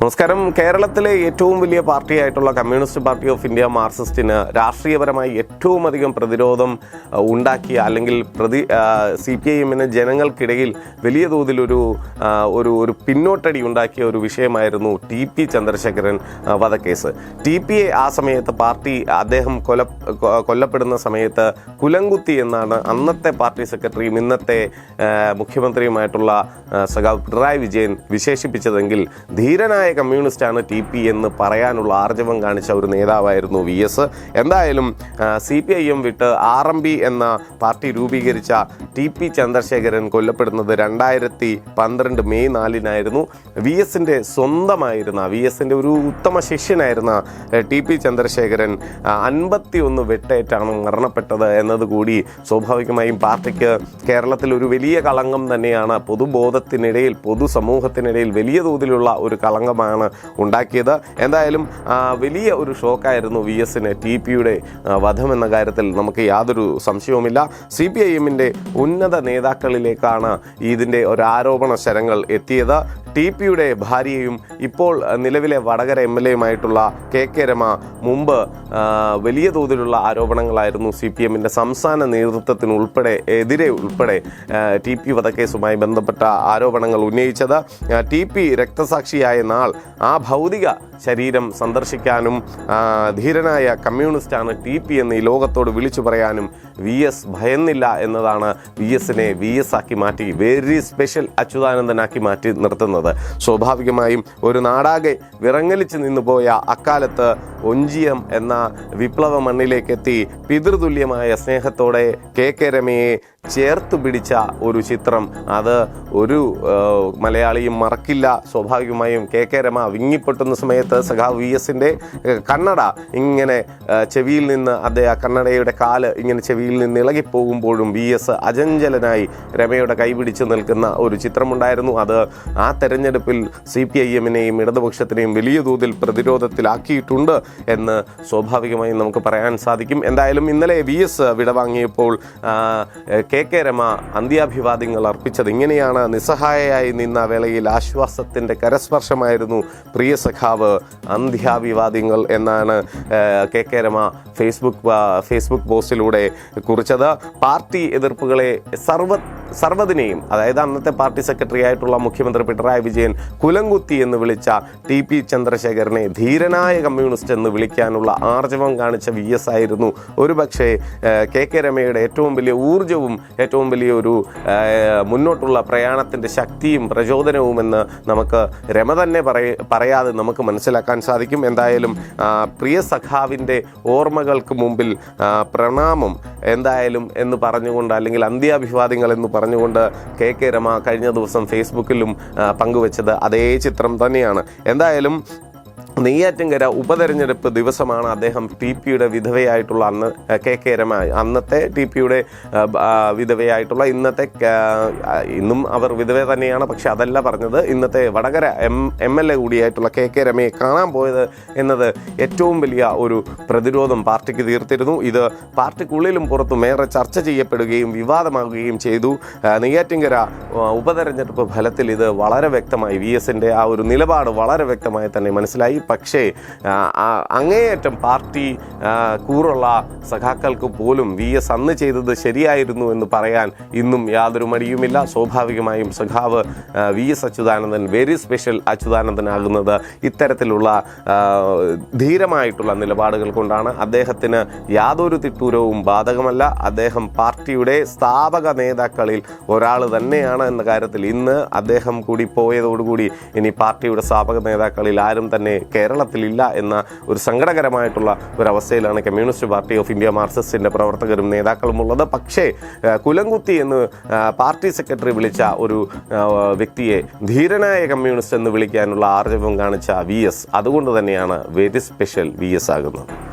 നമസ്കാരം. കേരളത്തിലെ ഏറ്റവും വലിയ പാർട്ടിയായിട്ടുള്ള കമ്മ്യൂണിസ്റ്റ് പാർട്ടി ഓഫ് ഇന്ത്യ മാർക്സിസ്റ്റിന് രാഷ്ട്രീയപരമായി ഏറ്റവും അധികം പ്രതിരോധം ഉണ്ടാക്കിയ അല്ലെങ്കിൽ പ്രതി സി പി ഐ എമ്മിന് ജനങ്ങൾക്കിടയിൽ വലിയ ആ, ഒരു ഒരു പിന്നോട്ടടി ഉണ്ടാക്കിയ ഒരു വിഷയമായിരുന്നു ടി പി ചന്ദ്രശേഖരൻ വധക്കേസ്. ടി പി എ ആ സമയത്ത് പാർട്ടി അദ്ദേഹം കൊല കൊല്ലപ്പെടുന്ന സമയത്ത് കുലങ്കുത്തി എന്നാണ് അന്നത്തെ പാർട്ടി സെക്രട്ടറിയും ഇന്നത്തെ മുഖ്യമന്ത്രിയുമായിട്ടുള്ള സഖാവ് പിണറായി വിജയൻ വിശേഷിപ്പിച്ചതെങ്കിൽ ധീരനായ കമ്മ്യൂണിസ്റ്റാണ് ടി പി എന്ന് പറയാനുള്ള ആർജവം കാണിച്ച ഒരു നേതാവായിരുന്നു വി എസ്. എന്തായാലും സി പി ഐ എം വിട്ട് ആർ എം ബി എന്ന പാർട്ടി രൂപീകരിച്ച ടി പി ചന്ദ്രശേഖരൻ കൊല്ലപ്പെടുന്നത് രണ്ടായിരത്തി പന്ത്രണ്ട് മെയ് നാലിനായിരുന്നു. വി എസിന്റെ സ്വന്തമായിരുന്ന വി എസിന്റെ ഒരു ഉത്തമ ശിഷ്യനായിരുന്ന ടി പി ചന്ദ്രശേഖരൻ അൻപത്തി ഒന്ന് വെട്ടേറ്റാണ് മരണപ്പെട്ടത് എന്നതുകൂടി സ്വാഭാവികമായും പാർട്ടിക്ക് കേരളത്തിൽ ഒരു വലിയ കളങ്കം തന്നെയാണ്. പൊതുബോധത്തിനിടയിൽ പൊതുസമൂഹത്തിനിടയിൽ വലിയ തോതിലുള്ള ഒരു കളങ്കമാണ് ഉണ്ടാക്കിയത്. എന്തായാലും വലിയ ഒരു ഷോക്കായിരുന്നു വി എസിന് ടി പിയുടെ വധം എന്ന കാര്യത്തിൽ നമുക്ക് യാതൊരു സംശയവുമില്ല. സി പി ഐ എമ്മിന്റെ ഉന്നത നേതാക്കളിലേക്കാണ് ഇതിന്റെ ഒരു ആരോപണ ശരങ്ങൾ എത്തിയത്. ടി പിയുടെ ഭാര്യയും ഇപ്പോൾ നിലവിലെ വടകര എം എൽ എയുമായിട്ടുള്ള കെ കെ രമ മുമ്പ് വലിയ തോതിലുള്ള ആരോപണങ്ങളായിരുന്നു സി പി എമ്മിന്റെ സംസ്ഥാന നേതൃത്വത്തിന് ഉൾപ്പെടെ എതിരെ ഉൾപ്പെടെ ടി പി വധക്കേസുമായി ബന്ധപ്പെട്ട ആരോപണങ്ങൾ ഉന്നയിച്ചത്. ടി പി രക്തസാക്ഷിയായ നാൾ ആ ഭൗതിക ശരീരം സന്ദർശിക്കാനും ധീരനായ കമ്മ്യൂണിസ്റ്റാണ് ടി പി എന്ന് ഈ ലോകത്തോട് വിളിച്ചു പറയാനും വി എസ് ഭയന്നില്ല എന്നതാണ് വി എസിനെ വി എസ് ആക്കി മാറ്റി വെരി സ്പെഷ്യൽ അച്യുതാനന്ദനാക്കി മാറ്റി നിർത്തുന്നത്. സ്വാഭാവികമായും ഒരു നാടാകെ വിറങ്ങലിച്ച് നിന്നുപോയ അക്കാലത്ത് ഒഞ്ചിയം എന്ന വിപ്ലവ മണ്ണിലേക്കെത്തി പിതൃതുല്യമായ സ്നേഹത്തോടെ കെ കെ രമയെ ചേർത്ത് പിടിച്ച ഒരു ചിത്രം. അത് ഒരു മലയാളിയും മറക്കില്ല. സ്വാഭാവികമായും കെ കെ രമ വിങ്ങിപ്പൊട്ടുന്ന സമയത്ത് സഖാവ് വി എസിന്റെ കണ്ണട ഇങ്ങനെ ചെവിയിൽ നിന്ന് അദ്ദേഹം ആ കണ്ണടയുടെ കാൽ ഇങ്ങനെ ചെവിയിൽ നിന്ന് ഇളകിപ്പോകുമ്പോഴും വി എസ് അജഞ്ചലനായി രമയുടെ കൈപിടിച്ച് നിൽക്കുന്ന ഒരു ചിത്രമുണ്ടായിരുന്നു. അത് ആ തെരഞ്ഞെടുപ്പിൽ സി പി ഐ എമ്മിനെയും ഇടതുപക്ഷത്തിനെയും വലിയ തോതിൽ പ്രതിരോധത്തിലാക്കിയിട്ടുണ്ട് എന്ന് സ്വാഭാവികമായും നമുക്ക് പറയാൻ സാധിക്കും. എന്തായാലും ഇന്നലെ വി എസ് വിടവാങ്ങിയപ്പോൾ ആ, കെ കെ രമ അന്ത്യാഭിവാദ്യങ്ങൾ അർപ്പിച്ചത് ഇങ്ങനെയാണ്. നിസ്സഹായയായി നിന്ന വേളയിൽ ആശ്വാസത്തിന്റെ കരസ്പർശമായിരുന്നു പ്രിയ സഖാവ് അന്ത്യാഭിവാദ്യങ്ങൾ എന്നാണ് K K Rema Facebook Facebook പോസ്റ്റിലൂടെ കുറിച്ചത്. പാർട്ടി എതിർപ്പുകളെ സർവ സർവതിനെയും അതായത് അന്നത്തെ പാർട്ടി സെക്രട്ടറി ആയിട്ടുള്ള മുഖ്യമന്ത്രി പിണറായി വിജയൻ കുലംകുത്തി എന്ന് വിളിച്ച ടി പി ചന്ദ്രശേഖരനെ ധീരനായ കമ്മ്യൂണിസ്റ്റ് എന്ന് വിളിക്കാനുള്ള ആർജവം കാണിച്ച വി എസ് ആയിരുന്നു. ഒരുപക്ഷെ പക്ഷേ കെ കെ രമയുടെ ഏറ്റവും വലിയ ഊർജവും ഏറ്റവും വലിയ ഒരു മുന്നോട്ടുള്ള പ്രയാണത്തിന്റെ ശക്തിയും പ്രചോദനവുമെന്ന് നമുക്ക് രമ തന്നെ പറയ പറയാതെ നമുക്ക് മനസ്സിലാക്കാൻ സാധിക്കും. എന്തായാലും പ്രിയ സഖാവിന്റെ ഓർമ്മകൾക്ക് മുമ്പിൽ പ്രണാമം എന്തായാലും എന്ന് പറഞ്ഞുകൊണ്ട് അല്ലെങ്കിൽ അന്ത്യാഭിവാദ്യങ്ങൾ എന്ന് പറഞ്ഞുകൊണ്ട് കെ കെ രമ കഴിഞ്ഞ ദിവസം ഫേസ്ബുക്കിലും പങ്കുവച്ചത് അതേ ചിത്രം തന്നെയാണ്. എന്തായാലും നെയ്യാറ്റിൻകര ഉപതെരഞ്ഞെടുപ്പ് ദിവസമാണ് അദ്ദേഹം ടി പിയുടെ വിധവയായിട്ടുള്ള അന്ന് കെ കെ രമ അന്നത്തെ ടി പിയുടെ വിധവയായിട്ടുള്ള ഇന്നത്തെ ഇന്നും അവർ വിധവ തന്നെയാണ്. പക്ഷെ അതല്ല പറഞ്ഞത് ഇന്നത്തെ Vadakara M M L A കൂടിയായിട്ടുള്ള K K രമയെ കാണാൻ പോയത് എന്നത് ഏറ്റവും വലിയ ഒരു പ്രതിരോധം പാർട്ടിക്ക് തീർത്തിരുന്നു. ഇത് പാർട്ടിക്കുള്ളിലും പുറത്തും ഏറെ ചർച്ച ചെയ്യപ്പെടുകയും വിവാദമാകുകയും ചെയ്തു. നെയ്യാറ്റിൻകര ഉപതെരഞ്ഞെടുപ്പ് ഫലത്തിൽ ഇത് വളരെ വ്യക്തമായി വി എസിന്റെ ആ ഒരു നിലപാട് വളരെ വ്യക്തമായി തന്നെ മനസ്സിലായി. പക്ഷേ അങ്ങേയറ്റം പാർട്ടി കൂറുള്ള സഖാക്കൾക്ക് പോലും വി എസ് അന്ന് ചെയ്തത് ശരിയായിരുന്നു എന്ന് പറയാൻ ഇന്നും യാതൊരു മടിയുമില്ല. സ്വാഭാവികമായും സഖാവ് V S Achuthanandan very special അച്യുതാനന്ദനാകുന്നത് ഇത്തരത്തിലുള്ള ധീരമായിട്ടുള്ള നിലപാടുകൾ കൊണ്ടാണ്. അദ്ദേഹത്തിന് യാതൊരു തിട്ടൂരവും ബാധകമല്ല. അദ്ദേഹം പാർട്ടിയുടെ സ്ഥാപക നേതാക്കളിൽ ഒരാൾ തന്നെയാണ് എന്ന കാര്യത്തിൽ ഇന്ന് അദ്ദേഹം കൂടി പോയതോടുകൂടി ഇനി പാർട്ടിയുടെ സ്ഥാപക നേതാക്കളിൽ ആരും തന്നെ കേരളത്തിലില്ല എന്ന ഒരു സങ്കടകരമായിട്ടുള്ള ഒരു അവസ്ഥയിലാണ് കമ്മ്യൂണിസ്റ്റ് പാർട്ടി ഓഫ് ഇന്ത്യ മാർക്സിസ്റ്റിന്റെ പ്രവർത്തകരും നേതാക്കളും ഉള്ളത്. പക്ഷേ കുലംകുത്തി എന്ന് പാർട്ടി സെക്രട്ടറി വിളിച്ച ഒരു വ്യക്തിയെ ധീരനായ കമ്മ്യൂണിസ്റ്റ് എന്ന് വിളിക്കാനുള്ള ആർജവം കാണിച്ച വി എസ് അതുകൊണ്ട് തന്നെയാണ് വെരി സ്പെഷ്യൽ വി എസ് ആകുന്നത്.